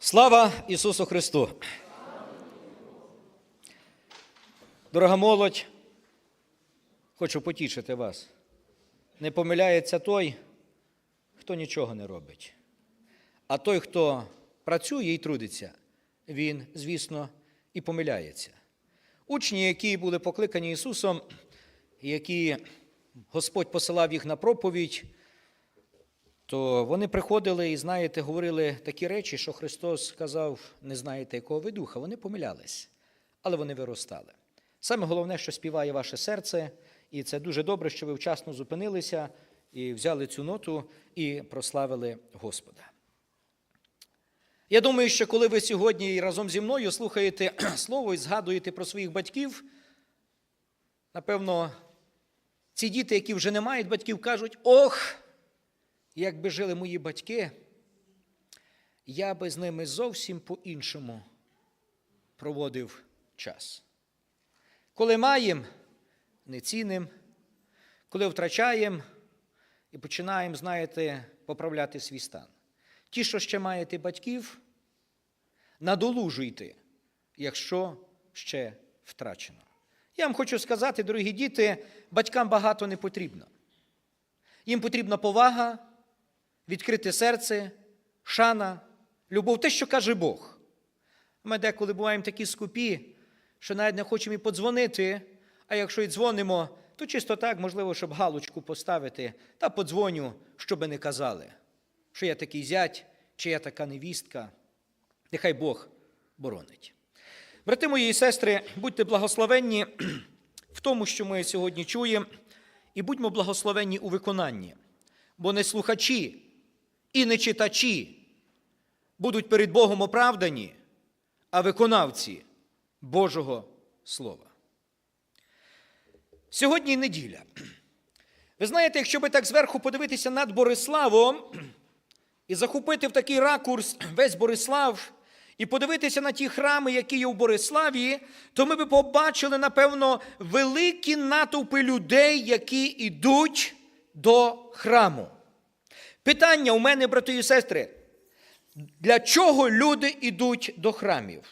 Слава Ісусу Христу! Дорога молодь, хочу потішити вас. Не помиляється той, хто нічого не робить. А той, хто працює і трудиться, він, звісно, і помиляється. Учні, які були покликані Ісусом, які Господь посилав їх на проповідь, то вони приходили і, знаєте, говорили такі речі, що Христос сказав, не знаєте, якого ви духа. Вони помилялись, але вони виростали. Саме головне, що співає ваше серце, і це дуже добре, що ви вчасно зупинилися і взяли цю ноту і прославили Господа. Я думаю, що коли ви сьогодні разом зі мною слухаєте слово і згадуєте про своїх батьків, напевно, ці діти, які вже не мають батьків, кажуть: ох, якби жили мої батьки, я би з ними зовсім по-іншому проводив час. Коли маємо, не цінимо, коли втрачаємо і починаємо, знаєте, поправляти свій стан. Ті, що ще маєте батьків, надолужуйте, якщо ще втрачено. Я вам хочу сказати, дорогі діти, батькам багато не потрібно. Їм потрібна повага, відкрите серце, шана, любов, те, що каже Бог. Ми деколи буваємо такі скупі, що навіть не хочемо і подзвонити, а якщо і дзвонимо, то чисто так, можливо, щоб галочку поставити, та подзвоню, щоби не казали, що я такий зять, чи я така невістка. Нехай Бог боронить. Брати мої і сестри, будьте благословенні в тому, що ми сьогодні чуємо, і будьмо благословенні у виконанні, бо не слухачі і не читачі будуть перед Богом оправдані, а виконавці Божого Слова. Сьогодні неділя. Ви знаєте, якщо би так зверху подивитися над Бориславом і захопити в такий ракурс весь Борислав, і подивитися на ті храми, які є в Бориславі, то ми би побачили, напевно, великі натовпи людей, які йдуть до храму. Питання у мене, брати і сестри, для чого люди йдуть до храмів?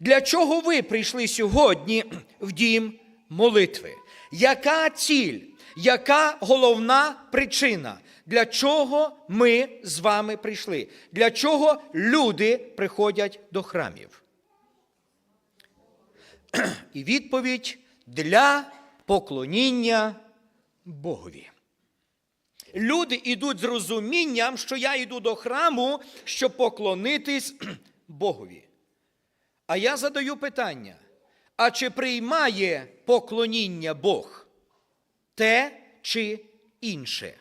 Для чого ви прийшли сьогодні в дім молитви? Яка ціль? Яка головна причина? Для чого ми з вами прийшли? Для чого люди приходять до храмів? І відповідь для поклоніння Богові. Люди йдуть з розумінням, що я йду до храму, щоб поклонитись Богові. А я задаю питання: а чи приймає поклоніння Бог? Те чи інше?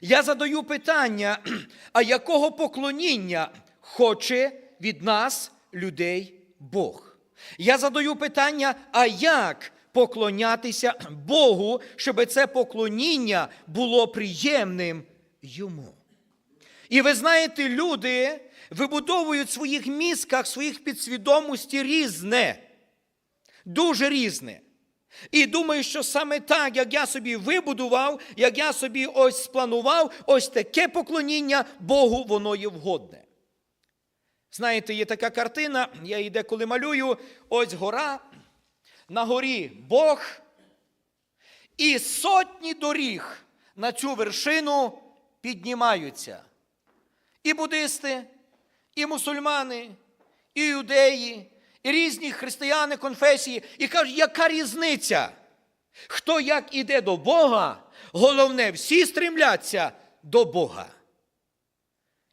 Я задаю питання, а якого поклоніння хоче від нас, людей, Бог? Я задаю питання, а як поклонятися Богу, щоб це поклоніння було приємним йому? І ви знаєте, люди вибудовують в своїх мізках, в своїх підсвідомості різне, дуже різне. І думаю, що саме так, як я собі вибудував, як я собі ось спланував, ось таке поклоніння Богу, воно є вгодне. Знаєте, є така картина, я її деколи малюю, ось гора, на горі Бог, і сотні доріг на цю вершину піднімаються. І буддисти, і мусульмани, і юдеї, і різні християни конфесії, і кажуть, яка різниця? Хто як іде до Бога, головне, всі стремляться до Бога.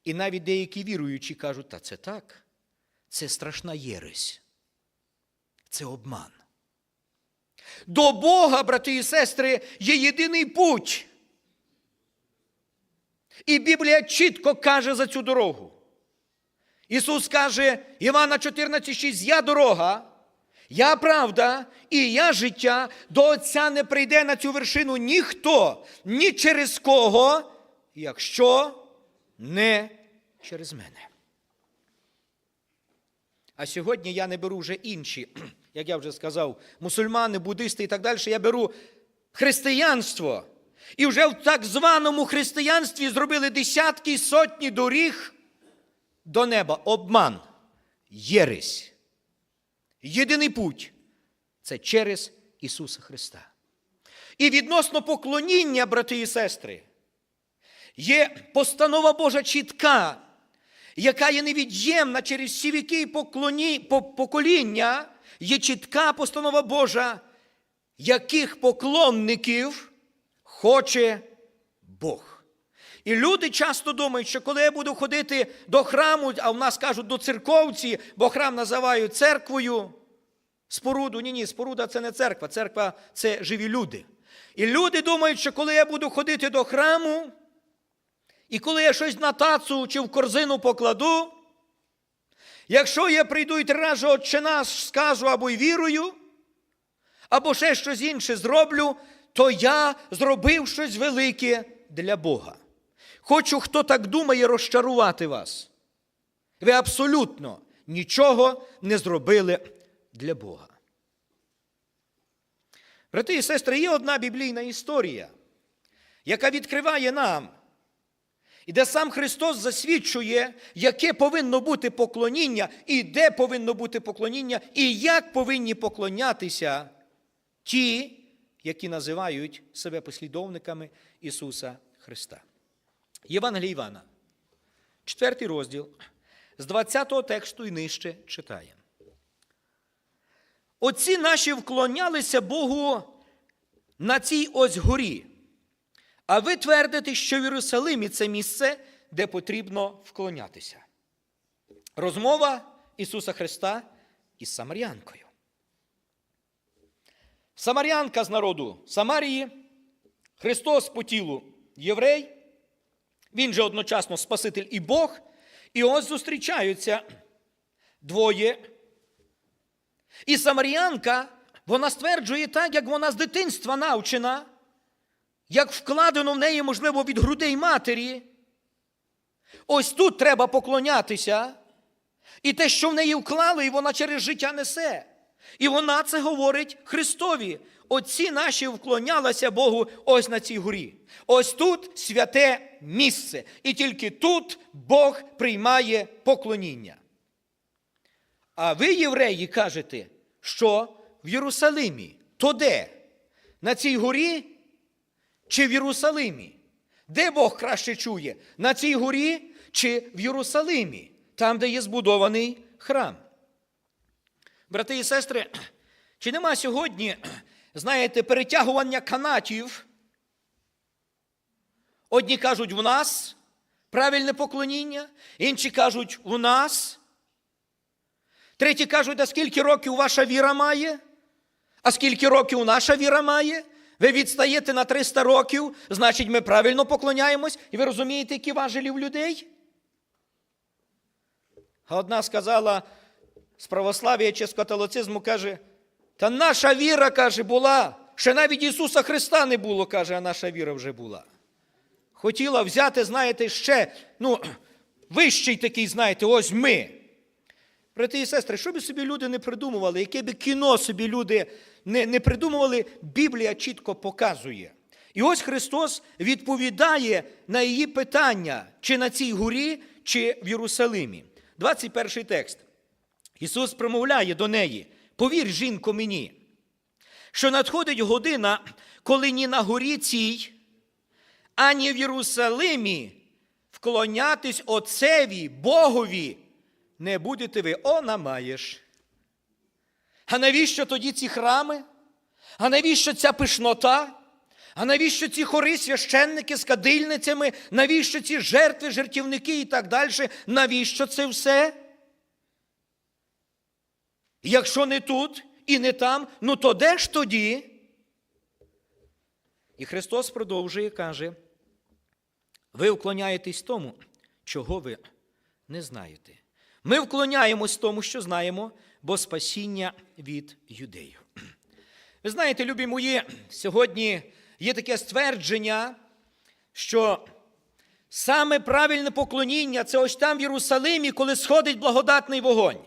І навіть деякі віруючі кажуть, та це так, це страшна єресь, це обман. До Бога, брати і сестри, є єдиний путь. І Біблія чітко каже за цю дорогу. Ісус каже, Івана 14,6, я дорога, я правда і я життя, до Отця не прийде на цю вершину ніхто, ні через кого, якщо не через мене. А сьогодні я не беру вже інші, як я вже сказав, мусульмани, буддисти і так далі. Я беру християнство. І вже в так званому християнстві зробили десятки сотні доріг до неба обман, єресь. Єдиний путь це через Ісуса Христа. І відносно поклоніння, брати і сестри, є постанова Божа чітка, яка є невід'ємна через всі віки і поклоні, покоління, є чітка постанова Божа, яких поклонників хоче Бог. І люди часто думають, що коли я буду ходити до храму, а в нас кажуть до церковці, бо храм називають церквою, споруду, ні, ні, споруда це не церква, церква це живі люди. І люди думають, що коли я буду ходити до храму, і коли я щось на тацу чи в корзину покладу, якщо я прийду і три рази «Отче наш» скажу або й вірую, або ще щось інше зроблю, то я зробив щось велике для Бога. Хочу, хто так думає, розчарувати вас. Ви абсолютно нічого не зробили для Бога. Брати і сестри, є одна біблійна історія, яка відкриває нам, і де сам Христос засвідчує, яке повинно бути поклоніння, і де повинно бути поклоніння, і як повинні поклонятися ті, які називають себе послідовниками Ісуса Христа. Євангелія Івана, 4 розділ, з 20 тексту і нижче читає. Отці наші вклонялися Богу на цій ось горі. А ви твердите, що в Єрусалимі це місце, де потрібно вклонятися. Розмова Ісуса Христа із Самарянкою. Самарянка з народу Самарії, Христос по тілу єврей, він же одночасно Спаситель і Бог. І ось зустрічаються двоє. І Самаріянка, вона стверджує так, як вона з дитинства навчена, як вкладено в неї, можливо, від грудей матері. Ось тут треба поклонятися. І те, що в неї вклали, і вона через життя несе. І вона це говорить Христові. Отці наші вклонялися Богу ось на цій горі. Ось тут святе місце. І тільки тут Бог приймає поклоніння. А ви, євреї, кажете, що в Єрусалимі. То де? На цій горі чи в Єрусалимі? Де Бог краще чує? На цій горі чи в Єрусалимі, там, де є збудований храм? Брати і сестри, чи нема сьогодні, знаєте, перетягування канатів? Одні кажуть, в нас правильне поклоніння, інші кажуть, у нас. Треті кажуть, а скільки років ваша віра має? А скільки років наша віра має? Ви відстаєте на 300 років, значить, ми правильно поклоняємось, і ви розумієте, які важелі в людей? А одна сказала з православ'я чи з католицизму, каже, та наша віра, каже, була. Ще навіть Ісуса Христа не було, каже, а наша віра вже була. Хотіла взяти, знаєте, ще, ну, вищий такий, знаєте, ось ми. Брати і сестри, що би собі люди не придумували, яке би кіно собі люди не, не придумували, Біблія чітко показує. І ось Христос відповідає на її питання, чи на цій горі, чи в Єрусалимі. 21 текст. Ісус промовляє до неї: повір, жінко, мені, що надходить година, коли ні на горі цій, ані в Єрусалимі вклонятись Отцеві, Богові не будете ви, она маєш. А навіщо тоді ці храми? А навіщо ця пишнота? А навіщо ці хори священники з кадильницями? Навіщо ці жертви, жертівники і так далі? Навіщо це все? Якщо не тут і не там, ну то де ж тоді? І Христос продовжує каже: ви вклоняєтесь тому, чого ви не знаєте. Ми вклоняємось тому, що знаємо, бо спасіння від юдеїв. Ви знаєте, любі мої, сьогодні є таке ствердження, що саме правильне поклоніння це ось там в Єрусалимі, коли сходить благодатний вогонь.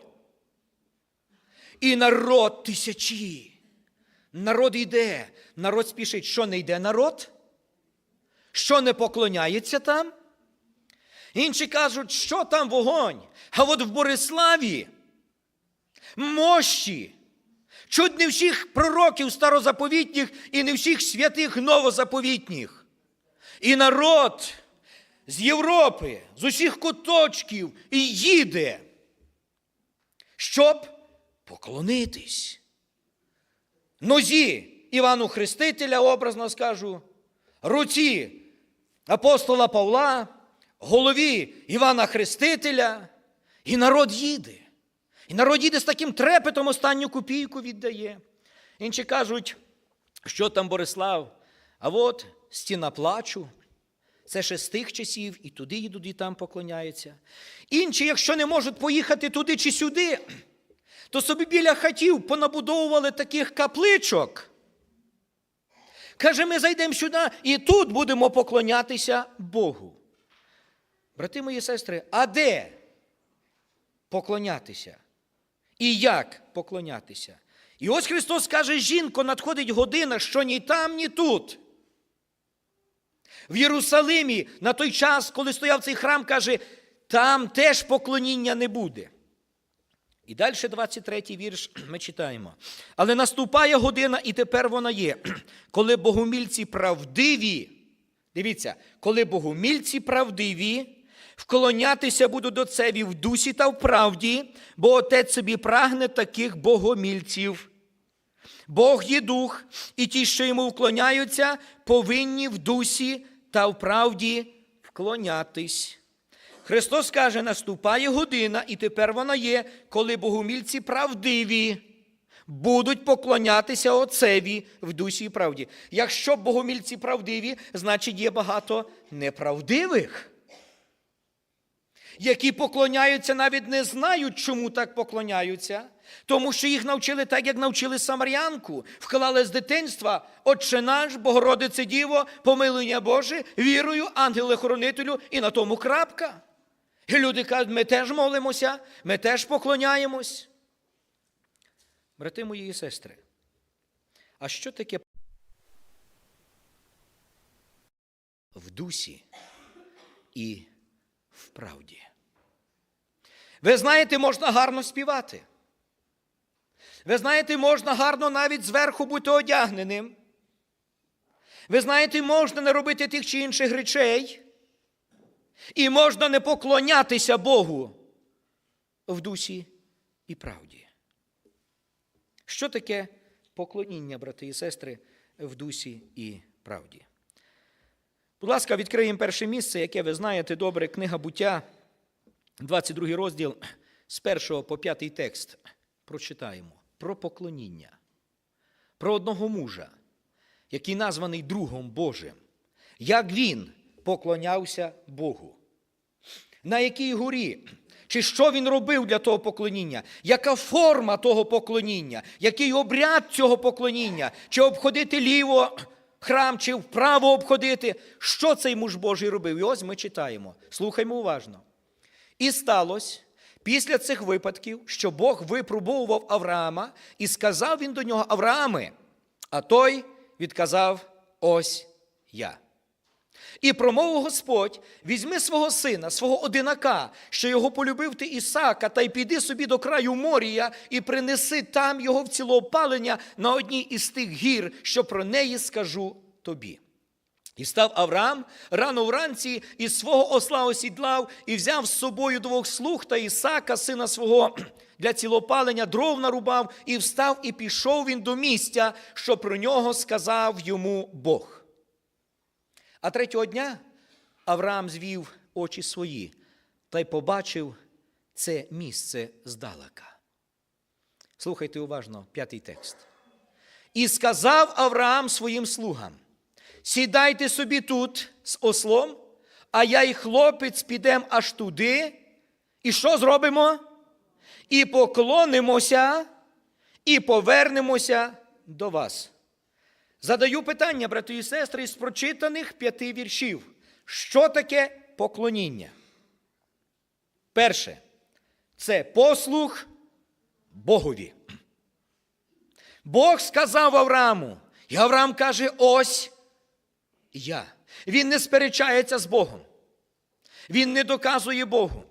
І народ тисячі. Народ йде, народ спішить. Що не йде народ? Що не поклоняється там? Інші кажуть, що там вогонь? А от в Бориславі мощі. Чуть не всіх пророків старозаповітніх і не всіх святих новозаповітніх. І народ з Європи, з усіх куточків і їде, щоб поклонитись. Нозі Івану Хрестителя, образно скажу, руці апостола Павла, голові Івана Хрестителя, і народ їде. І народ їде з таким трепетом останню копійку віддає. Інші кажуть, що там Борислав, а от стіна плачу. Це ще з тих часів, і туди їдуть, і там поклоняються. Інші, якщо не можуть поїхати туди чи сюди, то собі біля хатів понабудовували таких капличок. Каже, ми зайдемо сюди і тут будемо поклонятися Богу. Брати мої сестри, а де поклонятися? І як поклонятися? І ось Христос каже, жінко, надходить година, що ні там, ні тут. В Єрусалимі на той час, коли стояв цей храм, каже, там теж поклоніння не буде. І далі 23-й вірш ми читаємо. Але наступає година, і тепер вона є, коли богомільці правдиві, дивіться, коли богомільці правдиві, вклонятися будуть до цеві в дусі та в правді, бо отець собі прагне таких богомільців. Бог є дух, і ті, що йому вклоняються, повинні в дусі та в правді вклонятись. Христос каже, наступає година, і тепер вона є, коли богомільці правдиві будуть поклонятися Отцеві в дусі і правді. Якщо богомільці правдиві, значить є багато неправдивих, які поклоняються, навіть не знають, чому так поклоняються, тому що їх навчили так, як навчили самарянку, вклали з дитинства Отче наш, Богородице Діво, помилення Боже, вірою, ангеле-хоронителю, і на тому крапка. І люди кажуть, ми теж молимося, ми теж поклоняємось. Брати мої і сестри, а що таке в дусі і правді? Ви знаєте, можна гарно співати. Ви знаєте, можна гарно навіть зверху бути одягненим. Ви знаєте, можна не робити тих чи інших речей. І можна не поклонятися Богу в дусі і правді. Що таке поклоніння, брати і сестри, в дусі і правді? Будь ласка, відкриємо перше місце, яке ви знаєте добре, книга буття, 22 розділ з 1 по 5 текст. Прочитаємо про поклоніння, про одного мужа, який названий Другом Божим, як він поклонявся Богу. На якій горі? Чи що він робив для того поклоніння? Яка форма того поклоніння? Який обряд цього поклоніння? Чи обходити ліво храм, чи вправо обходити? Що цей муж Божий робив? І ось ми читаємо. Слухаймо уважно. І сталося після цих випадків, що Бог випробовував Авраама, і сказав він до нього Аврааме, а той відказав: Ось я. І промовив Господь: візьми свого сина, свого одинака, що його полюбив ти Ісака, та й піди собі до краю морія і принеси там його в цілоопалення на одній із тих гір, що про неї скажу тобі. І став Авраам рано вранці із свого осла осідлав і взяв з собою двох слуг та Ісака, сина свого, для цілопалення дров нарубав, і встав, і пішов він до місця, що про нього сказав йому Бог. А третього дня Авраам звів очі свої та й побачив це місце здалека. Слухайте уважно п'ятий текст. І сказав Авраам своїм слугам: сідайте собі тут з ослом, а я і хлопець підемо аж туди. І що зробимо? І поклонимося, і повернемося до вас. Задаю питання, брати і сестри, з прочитаних п'яти віршів. Що таке поклоніння? Перше, це послух Богові. Бог сказав Аврааму, і Авраам каже: ось я. Він не сперечається з Богом. Він не доказує Богу.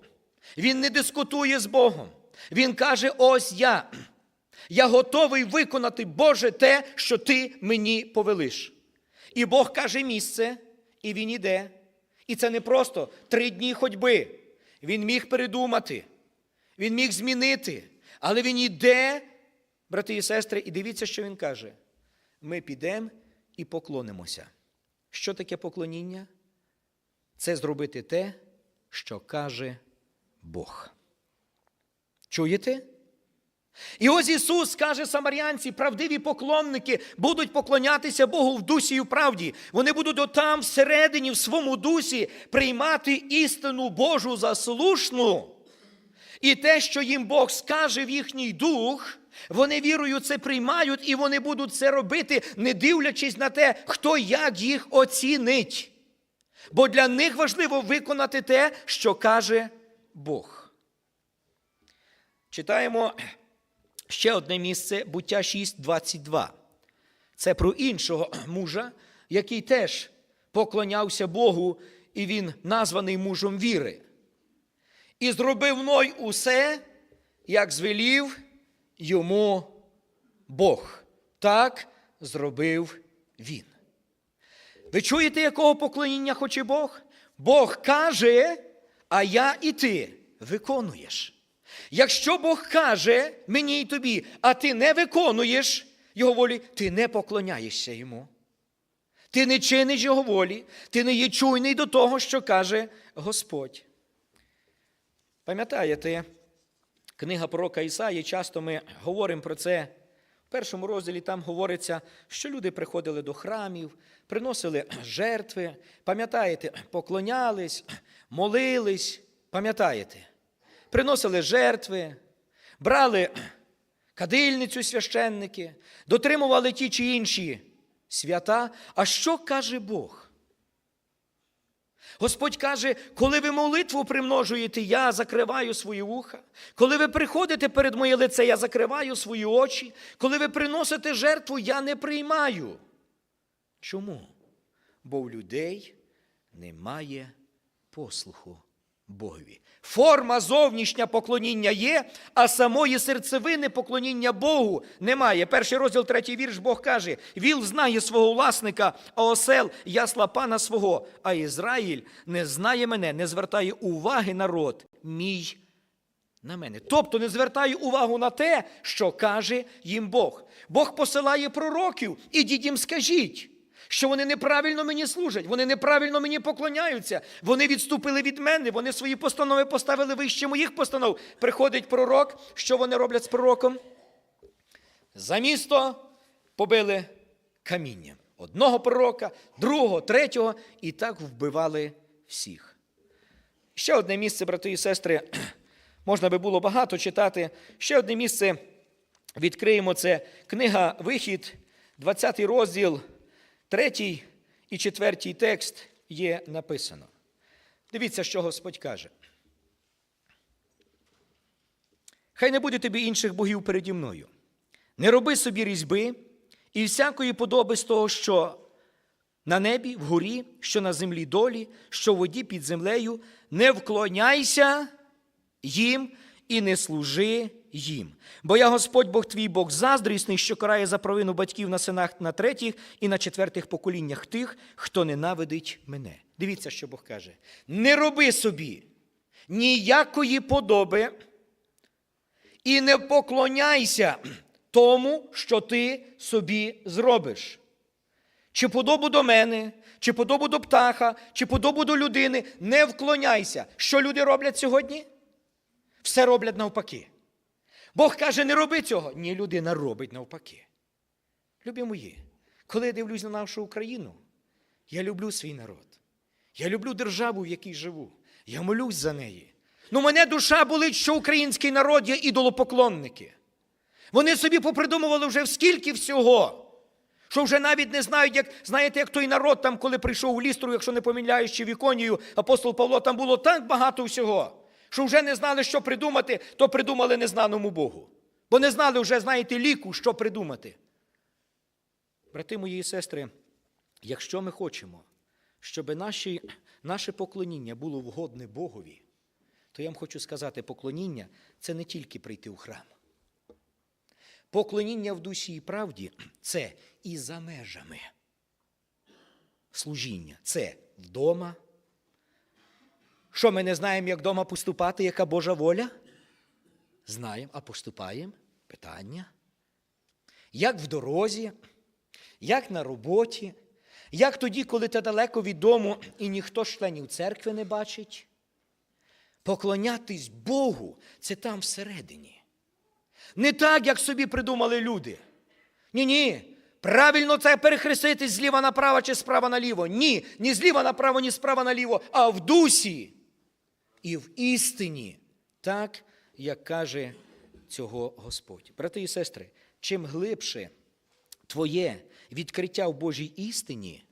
Він не дискутує з Богом. Він каже: ось я. Я готовий виконати, Боже, те, що ти мені повелиш. І Бог каже місце, і він іде. І це не просто три дні ходьби. Він міг передумати, він міг змінити, але він іде, брати і сестри, і дивіться, що він каже. Ми підемо і поклонимося. Що таке поклоніння? Це зробити те, що каже Бог. Чуєте? І ось Ісус каже самарянці, правдиві поклонники будуть поклонятися Богу в дусі і в правді. Вони будуть отам всередині, в своєму дусі, приймати істину Божу за слушну. І те, що їм Бог скаже в їхній дух, вони вірою це приймають, і вони будуть це робити, не дивлячись на те, хто як їх оцінить. Бо для них важливо виконати те, що каже Бог. Читаємо ще одне місце буття 6.22. Це про іншого мужа, який теж поклонявся Богу, і він названий мужем віри. І зробив Ной усе, як звелів йому Бог. Так зробив він. Ви чуєте, якого поклоніння хоче Бог? Бог каже, а я і ти виконуєш. Якщо Бог каже мені і тобі, а ти не виконуєш Його волі, ти не поклоняєшся йому. Ти не чиниш Його волі, ти не є чуйний до того, що каже Господь. Пам'ятаєте, книга пророка Ісаї, часто ми говоримо про це. В першому розділі там говориться, що люди приходили до храмів, приносили жертви, пам'ятаєте, поклонялись, молились, пам'ятаєте, приносили жертви, брали кадильницю священники, дотримували ті чи інші свята. А що каже Бог? Господь каже, коли ви молитву примножуєте, я закриваю свої вуха. Коли ви приходите перед моє лице, я закриваю свої очі. Коли ви приносите жертву, я не приймаю. Чому? Бо в людей немає послуху Богові. Форма зовнішня поклоніння є, а самої серцевини поклоніння Богу немає. Перший розділ, третій вірш, Бог каже: Віл знає свого власника, а осел ясла пана свого, а Ізраїль не знає мене, не звертає уваги народ мій на мене. Тобто не звертає увагу на те, що каже їм Бог. Бог посилає пророків, ідіть їм скажіть що вони неправильно мені служать, вони неправильно мені поклоняються, вони відступили від мене, вони свої постанови поставили вище моїх постанов. Приходить пророк, що вони роблять з пророком? За місто побили камінням. Одного пророка, другого, третього, і так вбивали всіх. Ще одне місце, брати і сестри, можна би було багато читати. Ще одне місце відкриємо це книга Вихід, 20 розділ. Третій і четвертій текст є написано. Дивіться, що Господь каже. Хай не буде тобі інших богів переді мною. Не роби собі різьби і всякої подоби з того, що на небі, вгорі, що на землі долі, що в воді під землею, не вклоняйся їм і не служи їм. Бо я Господь Бог твій Бог заздрісний, що карає за провину батьків на синах на третіх і на четвертих поколіннях тих, хто ненавидить мене. Дивіться, що Бог каже: не роби собі ніякої подоби і не поклоняйся тому, що ти собі зробиш. Чи подобу до мене, чи подобу до птаха, чи подобу до людини, не вклоняйся. Що люди роблять сьогодні? Все роблять навпаки. Бог каже, не роби цього. Ні, людина робить навпаки. Любі мої, коли я дивлюсь на нашу Україну, я люблю свій народ. Я люблю державу, в якій живу. Я молюсь за неї. Ну, мене душа болить, що український народ є ідолопоклонники. Вони собі попридумували вже скільки всього. Що вже навіть не знають, як знаєте, як той народ там, коли прийшов у лістру, якщо не помиляюсь, чи в Іконію, апостол Павло, там було так багато всього що вже не знали, що придумати, то придумали незнаному Богу. Бо не знали вже, знаєте, ліку, що придумати. Брати мої і сестри, якщо ми хочемо, щоб наші, наше поклоніння було вгодне Богові, то я вам хочу сказати, поклоніння це не тільки прийти у храм. Поклоніння в душі і правді це і за межами. Служіння це вдома. Що ми не знаємо, як вдома поступати, яка Божа воля? Знаємо, а поступаємо? Питання. Як в дорозі, як на роботі, як тоді, коли ти далеко від дому і ніхто з членів церкви не бачить. Поклонятись Богу це там всередині. Не так, як собі придумали люди. Ні, ні. Правильно це перехреститись зліва направо чи справа наліво. Ні, ні зліва направо, ні справа наліво, а в дусі і в істині, так, як каже цього Господь. Брати і сестри, чим глибше твоє відкриття в Божій істині,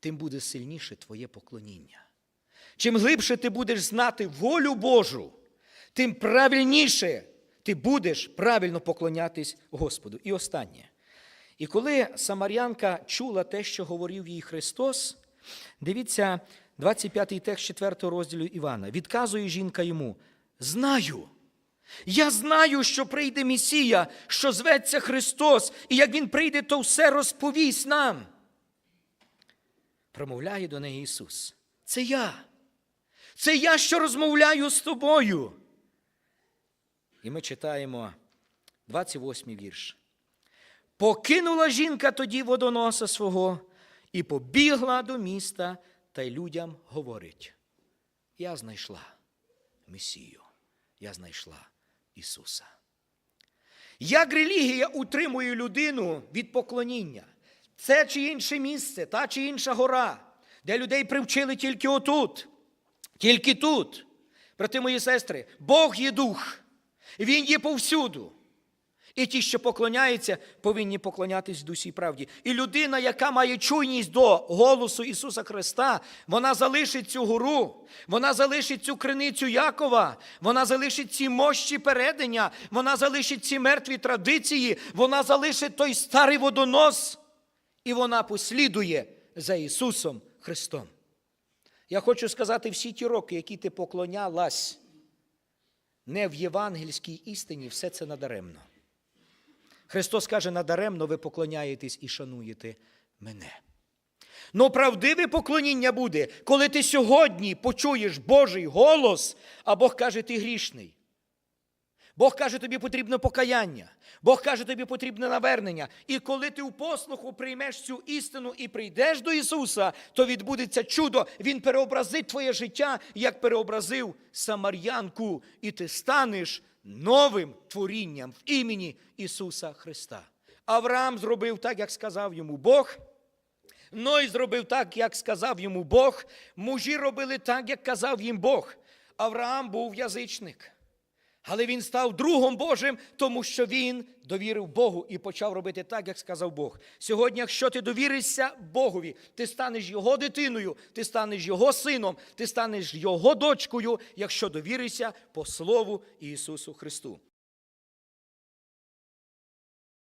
тим буде сильніше твоє поклоніння. Чим глибше ти будеш знати волю Божу, тим правильніше ти будеш правильно поклонятись Господу. І останнє. І коли Самарянка чула те, що говорив їй Христос, дивіться 25-й текст 4 розділу Івана. Відказує жінка йому: Знаю. Я знаю, що прийде Месія, що зветься Христос, і як Він прийде, то все розповість нам. Промовляє до неї Ісус. Це я. Це я, що розмовляю з тобою. І ми читаємо 28 вірш. Покинула жінка тоді водоноса свого і побігла до міста та й людям говорить: Я знайшла Месію, я знайшла Ісуса. Як релігія утримує людину від поклоніння? Це чи інше місце, та чи інша гора, де людей привчили тільки отут, тільки тут. Брати мої сестри, Бог є дух, Він є повсюду. І ті, що поклоняються, повинні поклонятись дусі правді. І людина, яка має чуйність до голосу Ісуса Христа, вона залишить цю гору, вона залишить цю криницю Якова, вона залишить ці мощі передання, вона залишить ці мертві традиції, вона залишить той старий водонос, і вона послідує за Ісусом Христом. Я хочу сказати, всі ті роки, які ти поклонялась, не в євангельській істині, все це надаремно. Христос каже, надаремно ви поклоняєтесь і шануєте мене. Но правдиве поклоніння буде, коли ти сьогодні почуєш Божий голос, а Бог каже, ти грішний. Бог каже, тобі потрібно покаяння. Бог каже, тобі потрібне навернення. І коли ти у послуху приймеш цю істину і прийдеш до Ісуса, то відбудеться чудо. Він переобразить твоє життя, як переобразив Самар'янку, і ти станеш новим творінням в імені Ісуса Христа. Авраам зробив так, як сказав йому Бог. Ной зробив так, як сказав йому Бог. Мужі робили так, як казав їм Бог. Авраам був язичник. Але він став другом Божим, тому що він довірив Богу і почав робити так, як сказав Бог. Сьогодні, якщо ти довіришся Богові, ти станеш його дитиною, ти станеш його сином, ти станеш його дочкою, якщо довіришся по Слову Ісусу Христу.